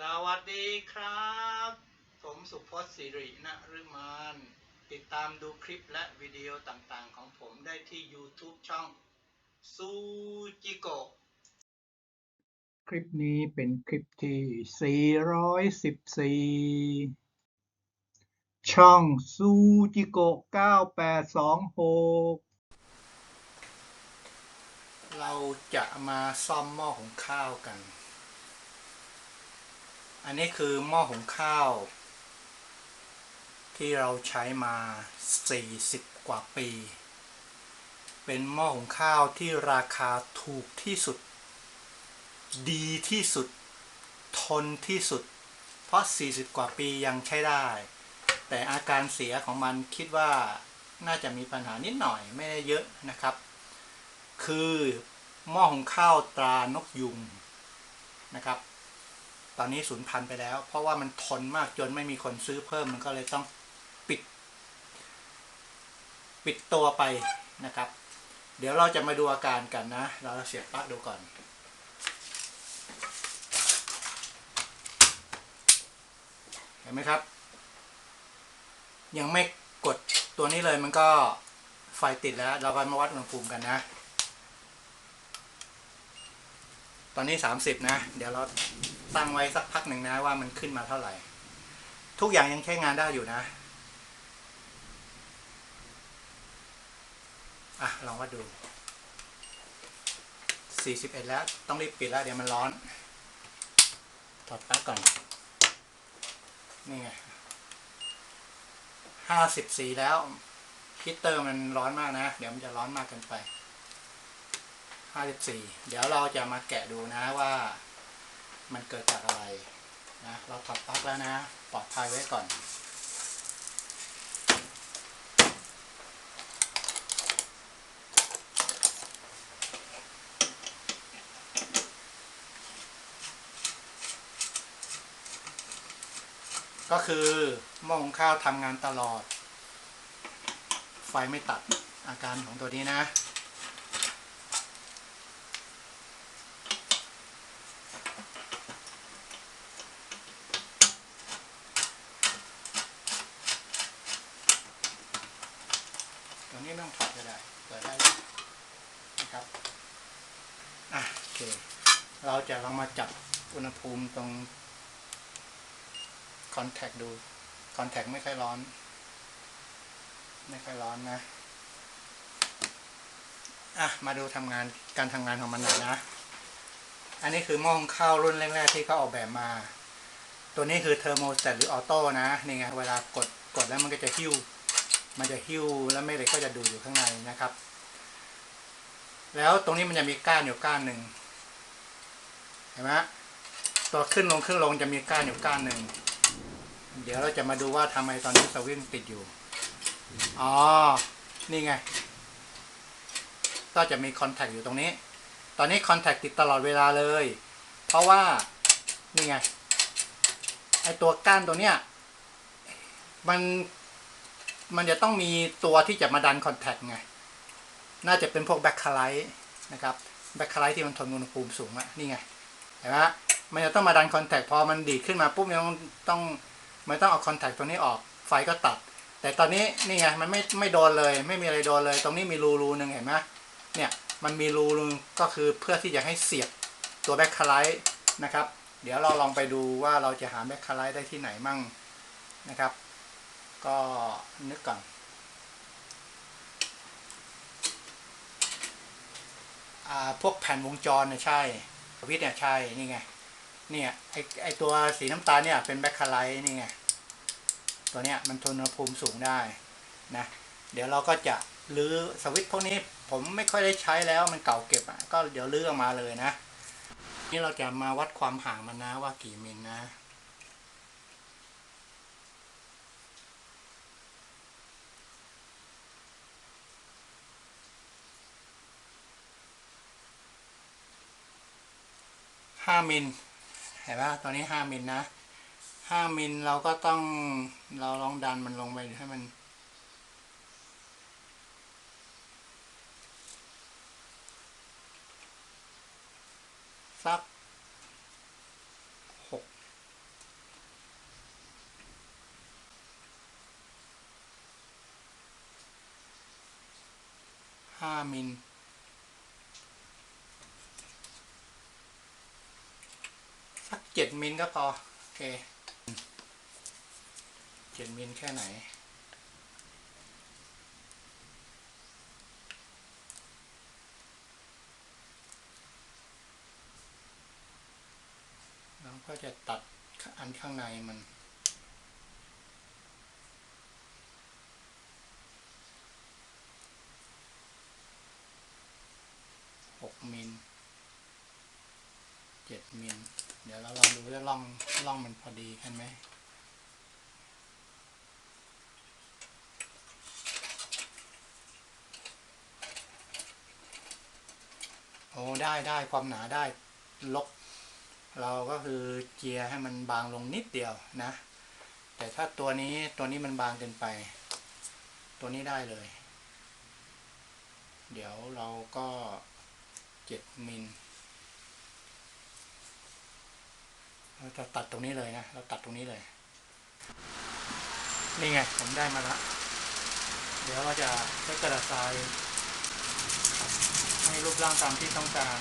สวัสดีครับ ผมสุพจน์สิรินฤมานติดตามดูคลิปและวิดีโอต่างๆ ของผมได้ที่ YouTube ช่องซูจิโกะคลิปนี้เป็นคลิปที่ 414 ช่องซูจิโกะ9826เราจะมาซ่อมหม้อหุงข้าวกัน อันนี้คือหม้อหุงข้าว ที่เราใช้มา 40 กว่าปี เป็นหม้อหุงข้าวที่ราคาถูกที่สุด ดีที่สุด ทนที่สุด เพราะ 40 กว่าปียังใช้ได้ แต่อาการเสียของมันคิดว่าน่าจะมีปัญหานิดหน่อยไม่ได้เยอะนะครับ คือหม้อหุงข้าวตรานกยุงนะครับ ตอนนี้สูญพันธุ์ไปแล้ว เพราะว่ามันทนมากจนไม่มีคนซื้อเพิ่มมันก็เลยต้องปิด ปิดตัวไปนะครับ เดี๋ยวเราจะมาดูอาการกันนะ เราเสียบปลั๊กดูก่อนเห็นไหมครับ ยังไม่กดตัวนี้เลยมันก็ไฟติดแล้ว เราก็มาวัดอุณหภูมิกันนะ ตอนนี้ 30 นะ เดี๋ยวเรา ตั้งไว้สักพักหนึ่งนะว่ามันขึ้นมาเท่าไหร่ ทุกอย่างยังใช้งานได้อยู่นะอะลองวัดดู 41 แล้วต้องรีบปิดแล้วเดี๋ยวมันร้อน ถอดปลั๊กก่อน นี่ไง 54 แล้วฮีตเตอร์มันร้อนมากนะ เดี๋ยวมันจะร้อนมากเกินไป 54 เดี๋ยวเราจะมาแกะดูนะว่า มันเกิดจากอะไรนะเราถอดปลั๊กแล้วนะ ปลอดภัยไว้ก่อน ก็คือหม้อหุงข้าวทำงานตลอด ไฟไม่ตัดอาการของตัวนี้นะ นี้ไม่ต้องถอดก็ได้เปิดได้นะครับอะโอเค เราจะลองมาจับอุณหภูมิตรงคอนแทคดูคอนแทคไม่ค่อยร้อน ไม่ค่อยร้อนนะอะมาดูทำงานการทำงานของมันหน่อยนะอันนี้คือหม้อหุงข้าวรุ่นแรกๆที่เขาออกแบบมา ตัวนี้คือเทอร์โมสแตทหรือออโต้นะ นี่ไง เวลากด กดแล้วมันก็จะหิ้ว มันจะหิ้วแล้วแม่เหล็กก็จะดูดอยู่ข้างในนะครับ แล้วตรงนี้มันจะมีก้านอยู่ก้านหนึ่งเห็นไหมตัวขึ้นลงขึ้นลงจะมีก้านอยู่ก้านหนึ่งเดี๋ยวเราจะมาดูว่าทำไมตอนนี้สวิตติดอยู่ อ๋อ นี่ไง ก็จะมีคอนแทคอยู่ตรงนี้ ตอนนี้คอนแทคติดตลอดเวลาเลย เพราะว่า นี่ไง ไอตัวก้านตัวเนี้ย มัน มันจะต้องมีตัวที่จะมาดันคอนแทคไง น่าจะเป็นพวกแบ็คคาไลท์นะครับ แบ็คคาไลท์ที่มันทนอุณหภูมิสูงอะนี่ไงเห็นไหมมันจะต้องมาดันคอนแทคพอมันดีดขึ้นมาปุ๊บเนี่ยต้องต้องมันต้องเอาคอนแทคตัวนี้ออก ไฟก็ตัด แต่ตอนนี้นี่ไงมันไม่ไม่โดนเลย ไม่มีอะไรโดนเลย ตรงนี้มีรูรูหนึ่งเห็นไหมเนี่ยมันมีรูนึงก็คือเพื่อที่จะให้เสียบตัวแบ็คคาไลท์นะครับ เดี๋ยวเราลองไปดูว่าเราจะหาแบ็คคาไลท์ได้ที่ไหนมั่งนะครับ ก็นึกก่อนอพวกแผ่นวงจรเนี่ยใช่ วิทย์เนี่ยใช่ นี่ไง เนี่ยไอไอตัวสีน้ำตาลเนี่ยเป็นแบคคาไลท์นี่ไง ตัวเนี้ยมันทนอุณหภูมิสูงได้นะ เดี๋ยวเราก็จะรื้อสวิตช์พวกนี้ผมไม่ค่อยได้ใช้แล้วมันเก่าเก็บอะก็เดี๋ยวรื้อออกมาเลยนะ นี่เราจะมาวัดความห่างมันนะว่ากี่มิลนะ 5มิลเห็นปะตอนนี้ 5มิลนะ 5มิลเราก็ต้องเราลองดันมันลงไปให้มัน สักหกห้ามิล เจ็ดมิลก็พอ โอเคเจ็ดมิลแค่ไหน เราก็จะตัดอันข้างในมันหกมิลเจ็ดมิล เดี๋ยวเราลองดูว่าล่องล่องมันพอดีกันไหมโอ้ได้ได้ความหนาได้ลบเราก็คือเจียให้มันบางลงนิดเดียวนะ แต่ถ้าตัวนี้ตัวนี้มันบางเกินไป ตัวนี้ได้เลย เดี๋ยวเราก็เจ็ดมิล เราจะตัดตรงนี้เลยนะ เราตัดตรงนี้เลย นี่ไง ผมได้มาละ เดี๋ยวเราจะใช้กระดาษทราย ให้รูปร่างตามที่ต้องการ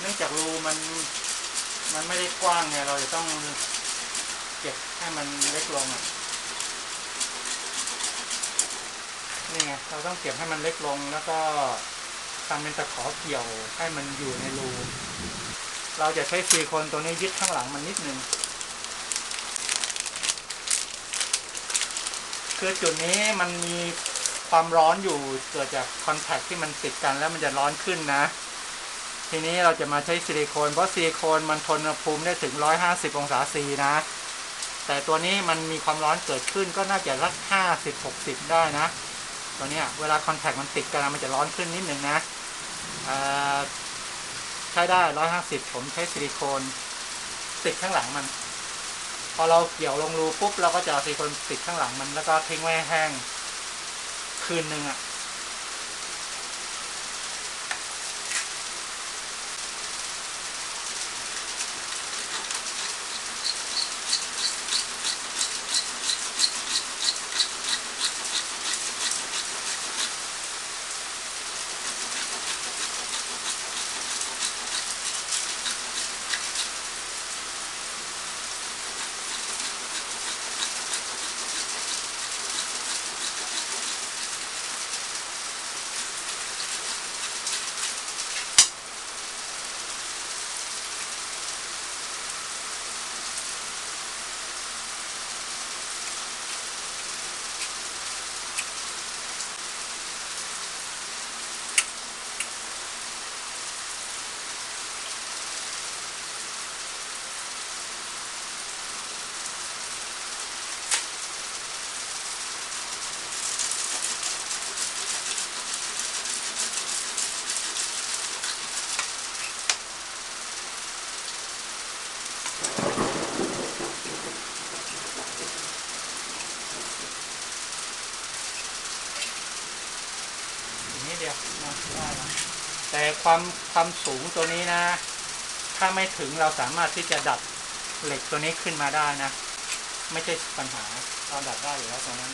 เนื่องจากรูมันมันไม่ได้กว้างไงเราจะต้องเก็บให้มันเล็กลงอะนี่ไงเราต้องเก็บให้มันเล็กลงแล้วก็ทำเป็นตะขอเกี่ยวให้มันอยู่ในรู เราจะใช้ซิลิโคนตัวนี้ยึดข้างหลังมันนิดนึง คือจุดนี้มันมีความร้อนอยู่เกิดจากคอนแทคที่มันติดกันแล้วมันจะร้อนขึ้นนะ ทีนี้เราจะมาใช้ซิลิโคนเพราะซิลิโคนมันทนอุณหภูมิได้ถึง 150 องศาซีนะ แต่ตัวนี้มันมีความร้อนเกิดขึ้นก็น่าจะรัก50 60 ได้นะ ตัวนี้เวลาคอนแทคมันติดกันมันจะร้อนขึ้นนิดหนึ่งนะใช้ได้ 150 ผมใช้ซิลิโคนติดข้างหลังมัน พอเราเกี่ยวลงรูปุ๊บเราก็จะเอาซิลิโคนติดข้างหลังมันแล้วก็ทิ้งไว้แห้งคืนหนึ่งอะเความความสูงตัวนี้นะ ถ้าไม่ถึงเราสามารถที่จะดัดเหล็กตัวนี้ขึ้นมาได้นะ ไม่ใช่ปัญหาเราดัดได้อยู่แล้วตรงนั้น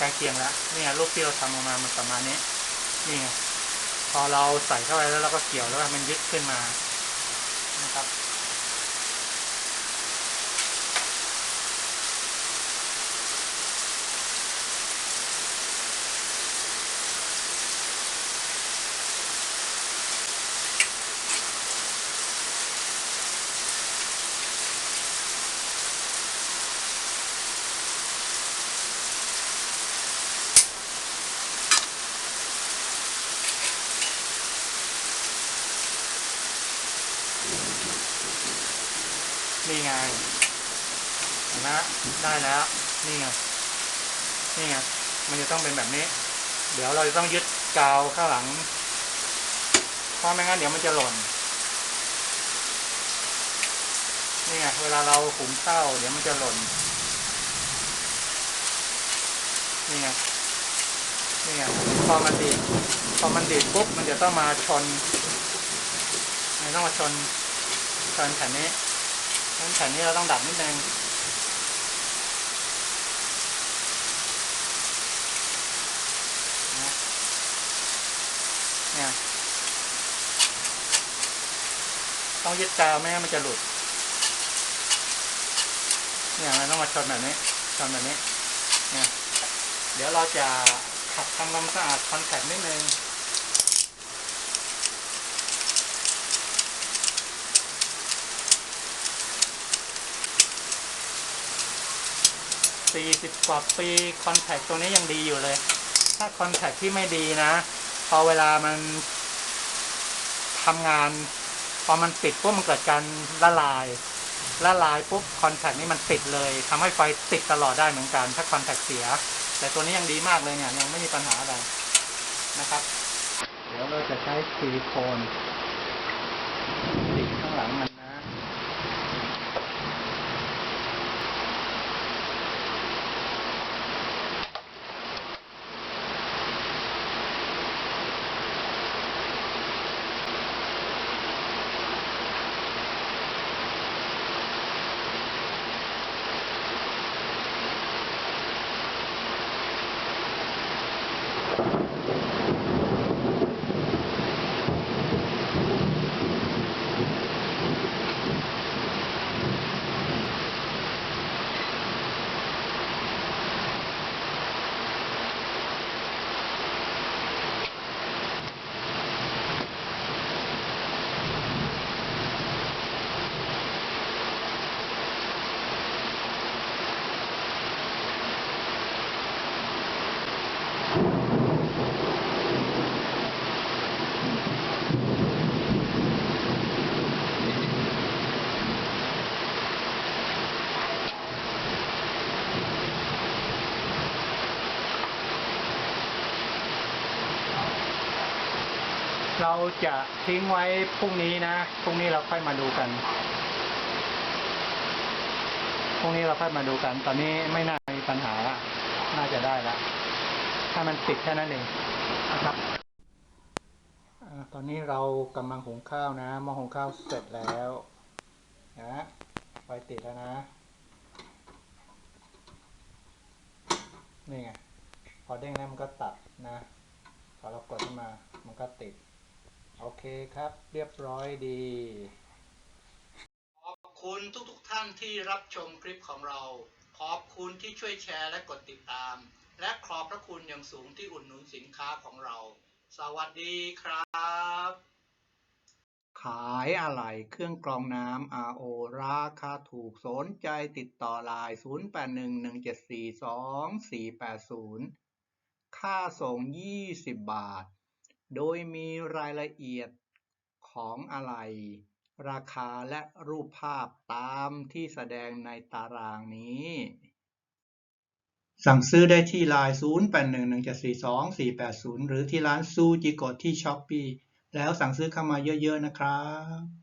ใกล้เคียงแล้วนี่ไงรูปที่เราทำออกมามันประมาณนี้นี่ไงพอเราใส่เข้าไปแล้วเราก็เกี่ยวแล้วมันยึดขึ้นมานะครับ นี่ไงเห็นไหมได้แล้ว นี่ไง นี่ไง มันจะต้องเป็นแบบนี้ เดี๋ยวเราจะต้องยึดกาวข้างหลัง เพราะไม่งั้นเดี๋ยวมันจะหล่น นี่ไง เวลาเราขุมเข้าเดี๋ยวมันจะหล่น นี่ไง นี่ไง พอมันดีดพอมันดีดปุ๊บมันจะต้องมาชนมันต้องมาชนชนแผ่นนี้ งั้นแผ่นนี้เราต้องดัดนิดนึงนะเนี่ยต้องยึดกาวไม่งั้นมันจะหลุด เนี่ยเราต้องมาชนแบบนี้ชนแบบนี้เนี่ยเดี๋ยวเราจะขัดทำความสะอาดคอนแทคนิดนึง สี่สิบกว่าปีคอนแทคตัวนี้ยังดีอยู่เลย ถ้าคอนแทคที่ไม่ดีนะ พอเวลามันทำงาน พอมันติดปุ๊บมันเกิดการละลาย ละลายปุ๊บคอนแทคนี้มันติดเลยทำให้ไฟติดตลอดได้เหมือนกัน ถ้าคอนแทคเสีย แต่ตัวนี้ยังดีมากเลยเนี่ยยังไม่มีปัญหาอะไรนะครับ เดี๋ยวเราจะใช้ซิลิโคนติดข้างหลังมันนะ เราจะทิ้งไว้พรุ่งนี้นะพรุ่งนี้เราค่อยมาดูกันพรุ่งนี้เราค่อยมาดูกัน ตอนนี้ไม่น่ามีปัญหาละน่าจะได้ละถ้ามันติดแค่นั้นเองนะครับตอนนี้เรากำลังหุงข้าวนะหม้อหุงข้าวเสร็จแล้วนะไฟติดแล้วนะนี่ไงพอเด้งแล้วมันก็ตัดนะพอเรากดขึ้นมามันก็ติด โอเคครับ เรียบร้อยดี ขอบคุณทุกๆทท่านที่รับชมคลิปของเรา ขอบคุณที่ช่วยแชร์และกดติดตาม และขอบพระคุณอย่างสูงที่อุดหนุนสินค้าของเรา สวัสดีครับ ขายอะไรเครื่องกรองน้ำ RO ราคาถูกสนใจติดต่อไลน์0811742480 ค่าส่ง 20 บาท โดยมีรายละเอียดของอะไรราคาและรูปภาพตามที่แสดงในตารางนี้ สั่งซื้อได้ที่ไลน์0811742480 หรือที่ร้านซูจิโกะที่ช้อปปีแล้วสั่งซื้อเข้ามาเยอะๆนะครับ